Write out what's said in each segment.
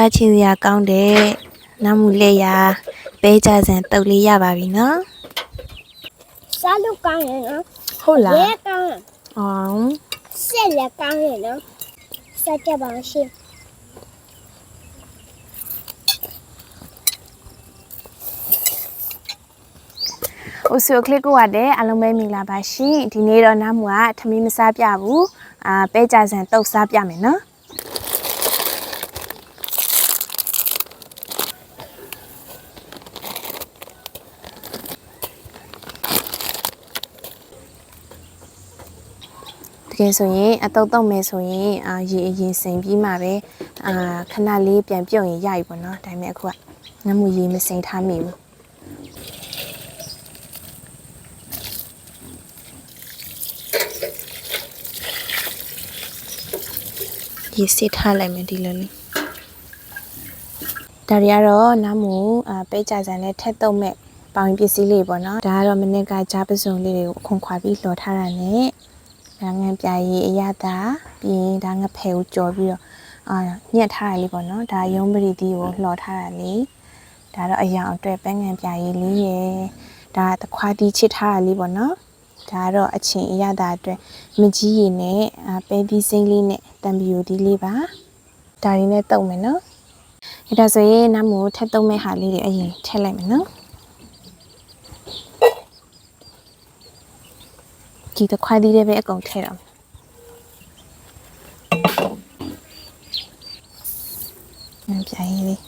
စားချင်စရာကောင်းတဲ့နမ်းမူလက်ရာပဲကြစံတုတ်လေးရပါပြီနော်စားလို့ကောင်းတယ်နော်ဟုတ်လားရဲကောင်းတယ်အော်ဆက်လည်းကောင်းတယ်နော်စားကြပါဦးရှင်အိုဆီယိုကလစ်ကိုရတဲ့အလုံးပဲမင်္ဂလာပါရှင်ဒီနေ့တော့နမ်းမူကထမင်းမစားပြဘူးအာပဲကြစံတုတ်စားပြမယ်နော် ကယ်ဆိုရင်အတုတ်တုတ်မယ်ဆိုရင်အာရေအရင်စိန်ပြီးမှပဲအာခဏလေးပြန်ပြုတ်ရင်ရပြီပေါ့နော်ဒါပေမဲ့အခုကငမူရေမစိန်ထားမိဘူးရေစစ်ထားလိုက်မယ်ဒီလိုလေးဒါတွေကတော့နားမူအပဲကြစံနဲ့ထက်တုံမဲ့ပေါင်ပစ္စည်းလေးပေါ့နော်ဒါကတော့မနစ်ကကြားပစုံလေးတွေကိုခွန်ခွာပြီးလှော်ထားတာနဲ့ ဒါငံပြာရည်အရသာပြီးရင်ဒါငဖဲကိုကြော်ပြီးတော့အာညက်ထားတာလေးပေါ့နော်ဒါရုံးပရိသီကိုလှော်ထားတာလေးဒါတော့အယောင်အတွက်ပန်းငံပြာရည်လေးရယ်ဒါသခွားတီးချစ်ထားတာလေးပေါ့နော်ဒါကတော့အချင်းအရသာအတွက်မကြီးရည်နဲ့အာပဲဒီစိမ့်လေးနဲ့တံပီယိုဒီလေးပါဒါရင်းနဲ့တုံမယ်နော်အဲဒါဆိုရင်နမ်းမို့ထက်တုံမဲ့ဟာလေးတွေအရင်ထည့်လိုက်မယ်နော် ဒီတစ်ခွားသီးလေးပဲအကုန်ထည့်တော့မယ်ပြန်ရည်လေး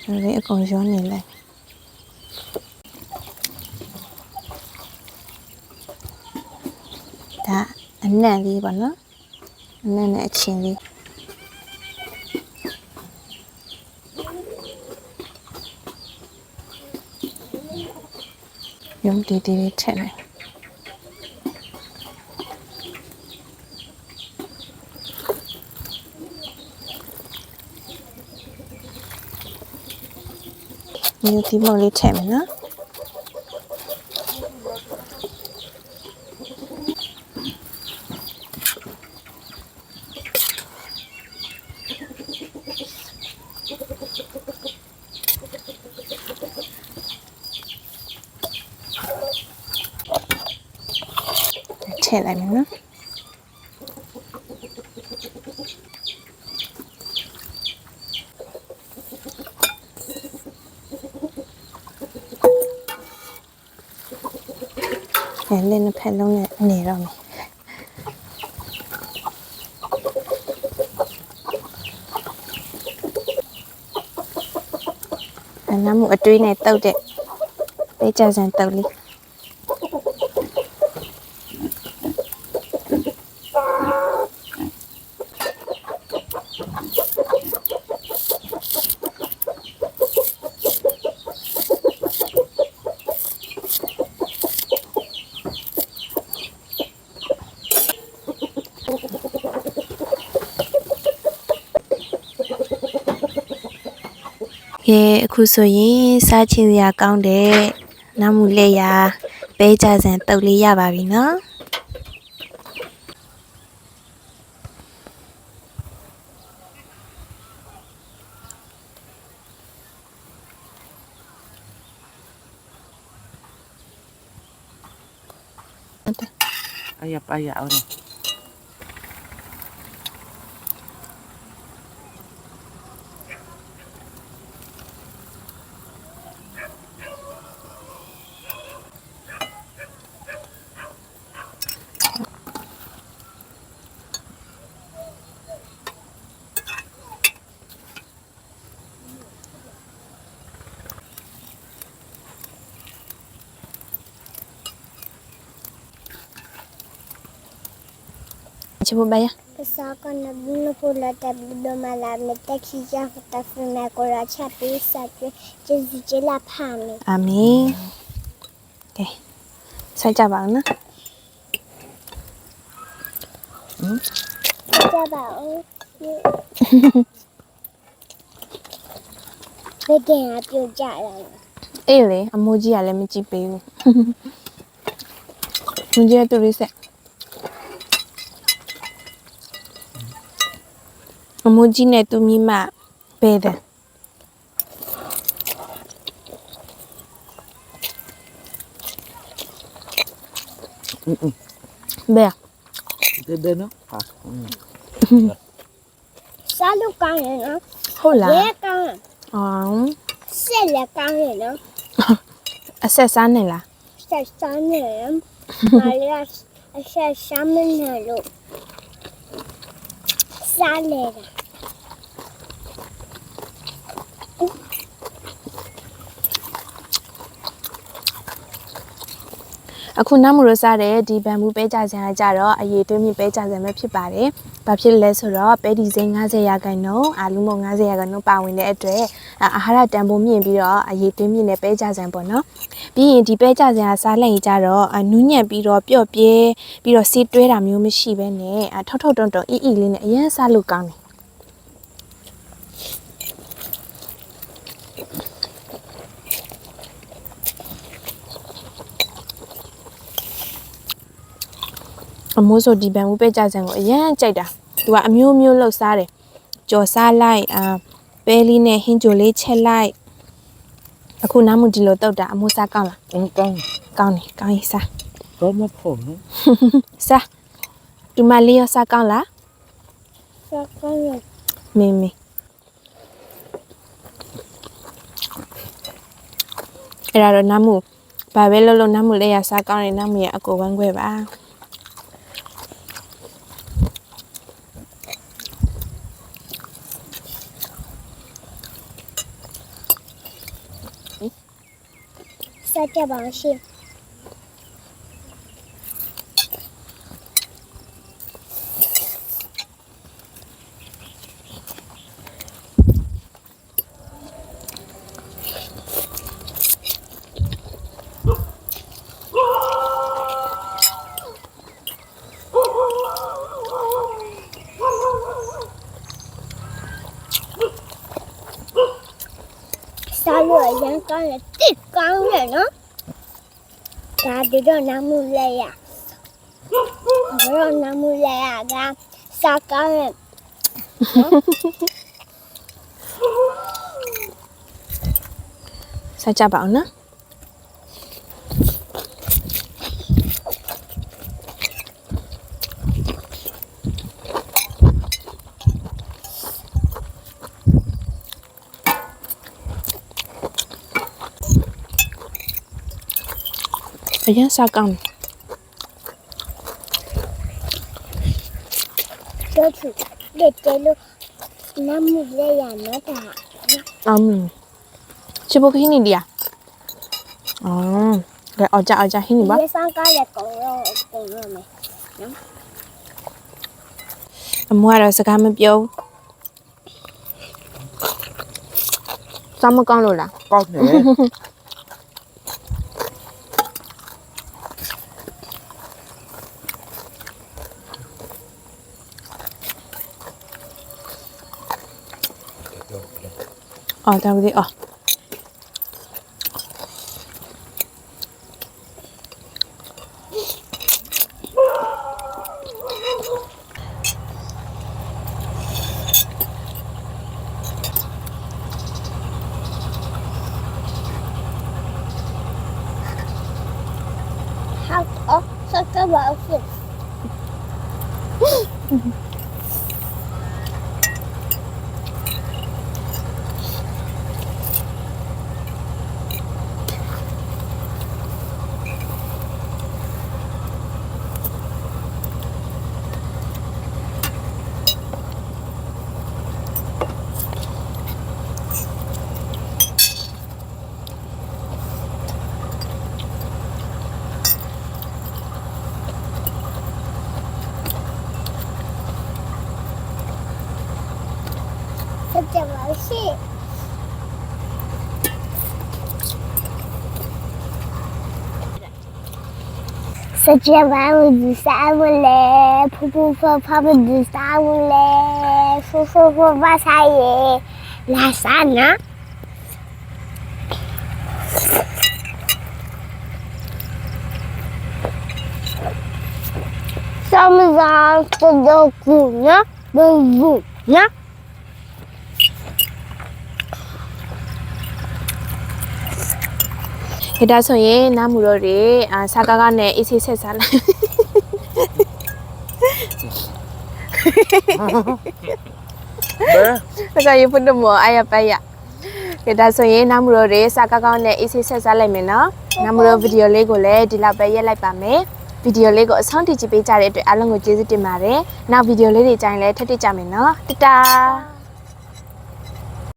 ဒီလိုလေးအကုန်ရောနေလိုက်ဒါအ နံ့လေးပေါ့နော်အနံ့နဲ့အချင်းလေးရုံးတီတီလေးထည့်လိုက်ဒီဒီမော်လေးထည့်မယ်နော် ထည့်လိုက်မယ်နော်အဲလင်းနှစ်ဖက်လုံးနဲ့နေတော့မယ်အနမ်းမှု ကြစံတုတ်လေးကဲအခုဆိုရင်စားချင်စရာကောင်းတဲ့နမ်းမူလက်ရာပဲကြစံတုတ်လေးရပါပြီနော် Ayap-aya oh. ။ချစ်ဖို့ ပါရစားကနေဘူးလို့ပို့လာတဲ့ဘီဒိုမလာမတက်ခီချာဖတ်ဖမဲကိုရာချပေးစားပြကျေးဇူးကြီးလာဖာမီ။အာမင်။ကဲဆက်ကြပါအောင်နော်ကြပါဦးဘယ်တင်အပြုတ်ကြတာလဲအေးလေအမိုးကြီးကလည်းမကြည့်ပေးဘူးမကြီးကတူလေးဆက် အမိုးကြီးနဲ့သူမိမဘဲတယ်ဘဲဘဲဘဲနော်ဟာစားလို့ကောင်းရနော်ဟုတ်လားရဲကောင်းအောင်ဆက်လည်းကောင်းရနော်အဆက်စားနေလားဆက်စားနေရမလားအဆက်စားမနေလို့ စားလေတာအခုနောက်မှုရစားတဲ့ဒီဘန်ဘူးပဲကြစံကကြတော့အရေးသွင်းမြပဲကြစံပဲဖြစ်ပါတယ်။ ဘာဖြစ်လဲဆိုတော့ပဲဒီစိမ်း90ရာခိုင်နှုန်းအာလူမုံ90ရာခိုင်နှုန်းပါဝင်တဲ့အတွက်အာအာဟာရတန်ဖိုးမြင့်ပြီးတော့အရေးသွင်းမြင့်တဲ့ပဲကြစံပေါ့နော်။ပြီးရင်ဒီပဲကြစံကစားလိုက်ရင်ကြတော့အနူးညံ့ပြီးတော့ပျော့ပြဲပြီးတော့စီတွဲတာမျိုးမရှိဘဲနဲ့အထောက်ထောက်တုံတုံအီအီလေးနဲ့အရင်စားလို့ကောင်းတယ် အမိုးဆိုဒီဘန်ဘူးပဲကြဆန်ကိုအရန်ကြိုက်တာသူကအမျိုးမျိုးလှုပ်ရှားတယ်ကြော်စားလိုက်အာပဲလေးနဲ့ဟင်းကြိုလေးချက်လိုက်အခုနားမဒီလိုတောက်တာအမိုးစားကောင်းလားအင်းကောင်းကောင်းနေကောင်းရေးစားတော့မဖို့နော်စားဒီမလေးရစားကောင်းလားစားကောင်းရမင်းမင်းအဲ့ဒါတော့နားမဘာပဲလုပ်လို့နားမလဲရစားကောင်းတယ်နားမရအကိုဝမ်းခွဲပါ စားကြပါရှင် စား လို့အရင်ကောင်းရတစ်ကောင်းရနော်ဒါဒီတော့နားမှုလဲရဘာလို့နားမှုလဲရ ကစားကောင်းရစားကြပါအောင်နော်အရင်စားကောင်းတယ်တို့ချူလက်တဲလို့နားမှုလဲရနော်ဒါအမ်ချစ်ဖို့ခင်းနေဒီယာအော် ကဲအော်ကြအော်ကြဟင်းနေပါ 怎么是？时间万物之三物嘞，噗噗噗噗噗之三物嘞，呼呼呼发财耶，拉萨呢？上不上？上到姑娘，到姑娘。 ခေဒါဆိုရင်နားမူတော့တွေအာစာကားကနဲ့အေးဆေးဆက်စားလိုက်ဘယ်ဒါကရဖို့တော့မအားရပါရခေဒါဆိုရင်နားမူတော့တွေစာကားကောင်းနဲ့အေးဆေးဆက်စားလိုက်မယ်နော်နားမူတော့ဗီဒီယိုလေးကိုလည်းဒီလောက်ပဲရက်လိုက်ပါမယ်ဗီဒီယိုလေးကိုအဆုံးထိကြည့်ပေးကြတဲ့အတွက်အားလုံးကိုကျေးဇူးတင်ပါတယ်နောက်ဗီဒီယိုလေးတွေကြိုင်လည်းထပ်ထကြမယ်နော်တတာ